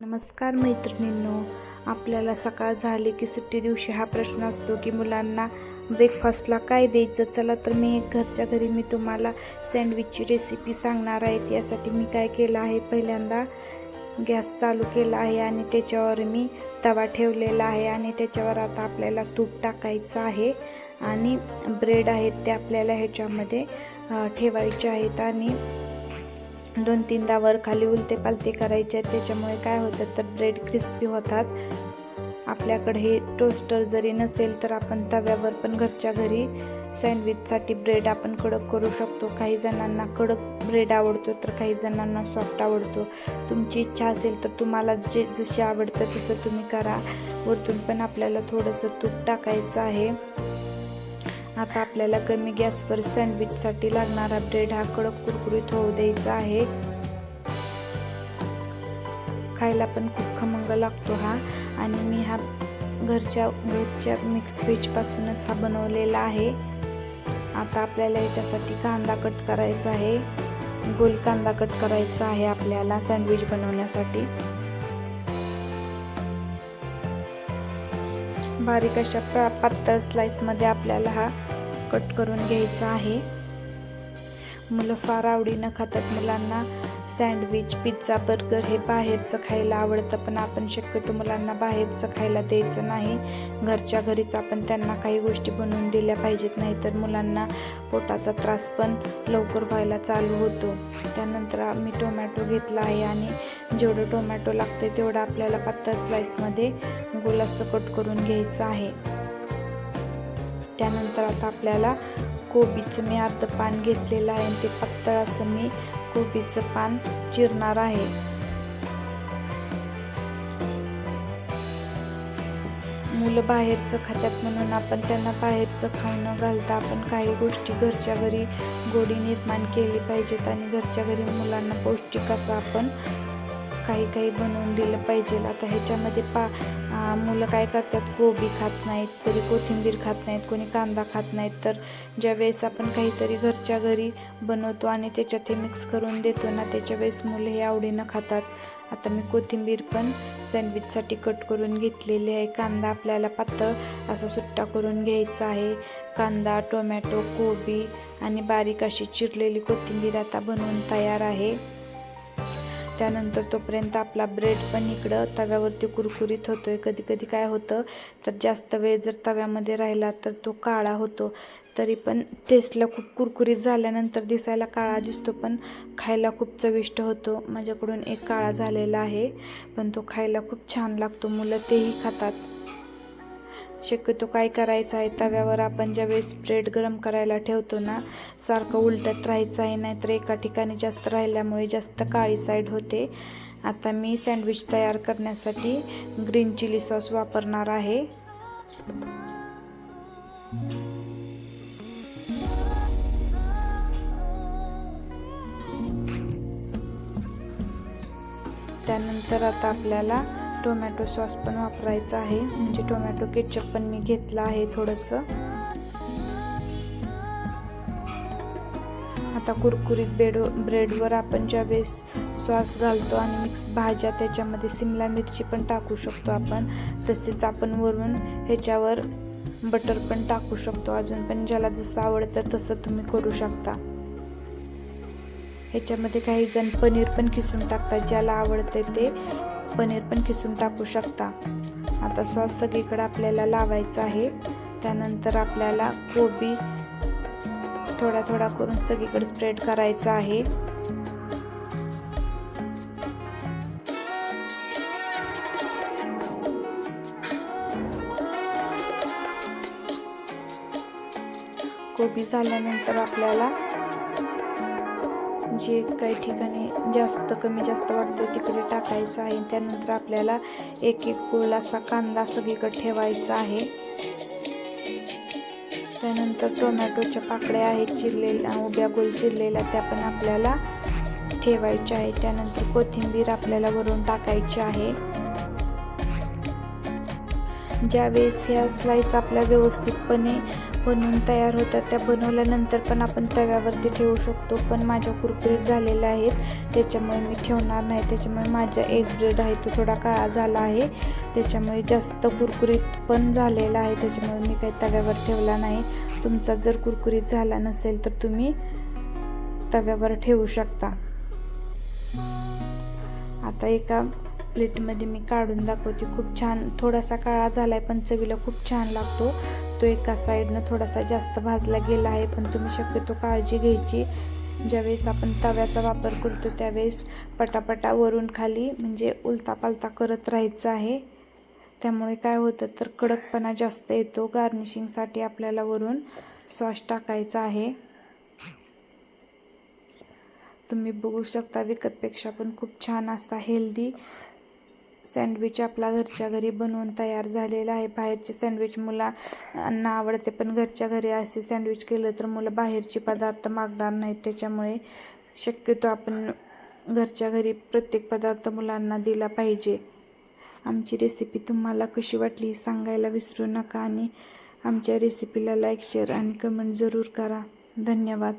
नमस्कार मैत्रिणींनो आपल्याला सकाळ झाली की सुट्टी दिवशी हा प्रश्न असतो की मुलांना ब्रेकफास्टला काय द्यायचं? चला तर मी एक घरच्या घरी मी तुम्हाला सँडविचची रेसिपी सांगणार आहे. यासाठी मी काय केलं आहे? पहिल्यांदा गॅस चालू केला आहे आणि त्याच्यावर मी तवा ठेवलेला आहे आणि त्याच्यावर आता आपल्याला तूप टाकायचं आहे आणि ब्रेड आहेत ते आपल्याला ह्याच्यामध्ये ठेवायचे आहेत आणि दोन तीनदा वर खाली उलते पालते करायचे. आहेत त्याच्यामुळे काय होतं तर ब्रेड क्रिस्पी होतात. आपल्याकडे हे टोस्टर जरी नसेल तर आपण तव्यावर पण घरच्या घरी सँडविचसाठी ब्रेड आपण कडक करू शकतो. काही जणांना कडक ब्रेड आवडतो तर काही जणांना सॉफ्ट आवडतो. तुमची इच्छा असेल तर तुम्हाला जे जशी आवडतं तसं तुम्ही करा. वरतून पण आपल्याला थोडंसं तूप टाकायचं आहे. आता आपल्याला कमी गॅसवर सँडविचसाठी लागणारा ब्रेड हा कडक कुरकुरीत होऊ द्यायचा आहे. खायला पण खूप खमंग लागतो हा. आणि मी हा घरच्या घरच्या मिक्स व्हेजपासूनच हा बनवलेला आहे. आता आपल्याला याच्यासाठी कांदा कट करायचा आहे. गोल कांदा कट करायचा आहे आपल्याला सँडविच बनवण्यासाठी. बारीक अशा पा पातळ स्लाईसमध्ये आपल्याला हा कट करून घ्यायचा आहे. मुलं फार आवडीनं खातात मुलांना. सँडविच पिझ्झा बर्गर हे बाहेरचं खायला आवडतं पण आपण शक्यतो मुलांना बाहेरचं खायला द्यायचं नाही. घरच्या घरीच आपण त्यांना काही गोष्टी बनवून दिल्या पाहिजेत नाही तर मुलांना पोटाचा त्रास पण लवकर व्हायला चालू होतो. त्यानंतर मी टोमॅटो घेतला आहे आणि जेवढं टोमॅटो लागते तेवढं आपल्याला पातळ स्लाइसमध्ये गोल असं कट करून घ्यायचं आहे. त्यानंतर आता आपल्याला कोबीचं मी अर्ध पान घेतलेलं आहे आणि ते पातळ असं मी कोबीचं पान चिरणार आहे. मुलं बाहेरचं खातात म्हणून आपण त्यांना बाहेरचं खाऊ न घालता आपण काही गोष्टी घरच्या घरी गोडी निर्माण केली पाहिजेत आणि घरच्या घरी मुलांना पौष्टिक असं आपण काही काही बनवून दिलं पाहिजे आता ह्याच्यामध्ये पा मुलं काय करतात? कोबी खात नाहीत कधी कोथिंबीर खात नाहीत कोणी कांदा खात नाहीत. तर ज्यावेळेस आपण काहीतरी घरच्या घरी बनवतो आणि त्याच्यात हे मिक्स करून देतो ना त्याच्या वेळेस मुलं हे आवडीनं खातात. आता मी कोथिंबीर पण सँडविचसाठी कट करून घेतलेली आहे. कांदा आपल्याला पातळ असा सुट्टा करून घ्यायचा आहे. कांदा टोमॅटो कोबी आणि बारीक अशी चिरलेली कोथिंबीर आता बनवून तयार आहे. त्यानंतर तोपर्यंत आपला ब्रेड पण इकडं तव्यावरती कुरकुरीत होतोय. कधी कधी काय होतं तर जास्त वेळ जर तव्यामध्ये राहिला तर तो काळा होतो. तरी पण टेस्टला खूप कुरकुरीत झाल्यानंतर दिसायला काळा दिसतो पण खायला खूप चविष्ट होतो. माझ्याकडून एक काळा झालेला आहे पण तो खायला खूप छान लागतो. मुलं तेही खातात. शक्यतो काय करायचं आहे? तव्यावर आपण ज्यावेळेस ब्रेड गरम करायला ठेवतो ना सारखं उलटत राहायचं आहे नाहीतर एका ठिकाणी जास्त राहिल्यामुळे जास्त काळी साईड होते. आता मी सँडविच तयार करण्यासाठी ग्रीन चिली सॉस वापरणार आहे. त्यानंतर आता आपल्याला टोमॅटो सॉस पण वापरायचा आहे. म्हणजे टोमॅटो केचप पण मी घेतलं आहे थोडंसं. आता कुरकुरीत ब्रेड ब्रेडवर आपण ज्यावेळेस सॉस घालतो आणि मिक्स भाज्या त्याच्यामध्ये सिमला मिरची पण टाकू शकतो आपण. तसेच आपण वरून ह्याच्यावर बटर पण टाकू शकतो अजून पण. ज्याला जसं आवडतं तसं तुम्ही करू शकता. ह्याच्यामध्ये काही जण पनीर पण किसून टाकतात. ज्याला आवडतं ते पनीर पण किसून टाकू शकता. आता सॉस सगळीकडे आपल्याला लावायचं आहे. त्यानंतर आपल्याला कोबी थोडा थोडा करून सगळीकडे स्प्रेड करायचा आहे. कोबी झाल्यानंतर आपल्याला जे काही ठिकाणी जास्त कमी जास्त वाटतं तिकडे टाकायचं आहे. त्यानंतर आपल्याला एक एक गोल असा कांदा सगळीकडे ठेवायचा आहे. त्यानंतर टोमॅटोच्या पाकळ्या आहेत चिरलेल्या उभ्या गोल चिरलेल्या त्या पण आपल्याला ठेवायच्या आहे त्यानंतर कोथिंबीर आपल्याला वरून टाकायची आहे. ज्यावेळेस ह्या स्लाईस आपल्या व्यवस्थितपणे बनवून तयार होतात त्या बनवल्यानंतर पण आपण तव्यावरती ठेवू शकतो. पण माझ्या कुरकुरीत झालेल्या आहेत. त्याच्यामुळे मी ठेवणार नाही. त्याच्यामुळे माझा एक ब्रेड आहे तो थोडा काळा झाला आहे. त्याच्यामुळे जास्त कुरकुरीत पण झालेला आहे. त्याच्यामुळे मी काही तव्यावर ठेवला नाही. तुमचा जर कुरकुरीत झाला नसेल तर तुम्ही तव्यावर ठेवू शकता. आता एका प्लेटमध्ये मी काढून दाखवते. खूप छान थोडासा काळा झाला आहे पण चवीला खूप छान लागतो. तो एका साईडनं थोडासा जास्त भाजला गेला आहे पण तुम्ही शक्यतो काळजी घ्यायची. ज्यावेळेस आपण तव्याचा वापर करतो त्यावेळेस पटापटा वरून खाली म्हणजे उलता पालता करत राहायचं आहे. त्यामुळे काय होतं तर कडकपणा जास्त येतो. गार्निशिंगसाठी आपल्याला वरून सॉस टाकायचा आहे. तुम्ही बघू शकता विकतपेक्षा पण खूप छान असा हेल्दी सँडविच आपला घरच्या घरी बनवून तयार झालेला आहे. बाहेरचे सँडविच मुलांना आवडते पण घरच्या घरी असे सँडविच केलं तर मुलं बाहेरचे पदार्थ मागणार नाहीत. त्याच्यामुळे शक्यतो आपण घरच्या घरी प्रत्येक पदार्थ मुलांना दिला पाहिजे. आमची रेसिपी तुम्हाला कशी वाटली सांगायला विसरू नका आणि आमच्या रेसिपीला लाईक शेअर आणि कमेंट जरूर करा. धन्यवाद.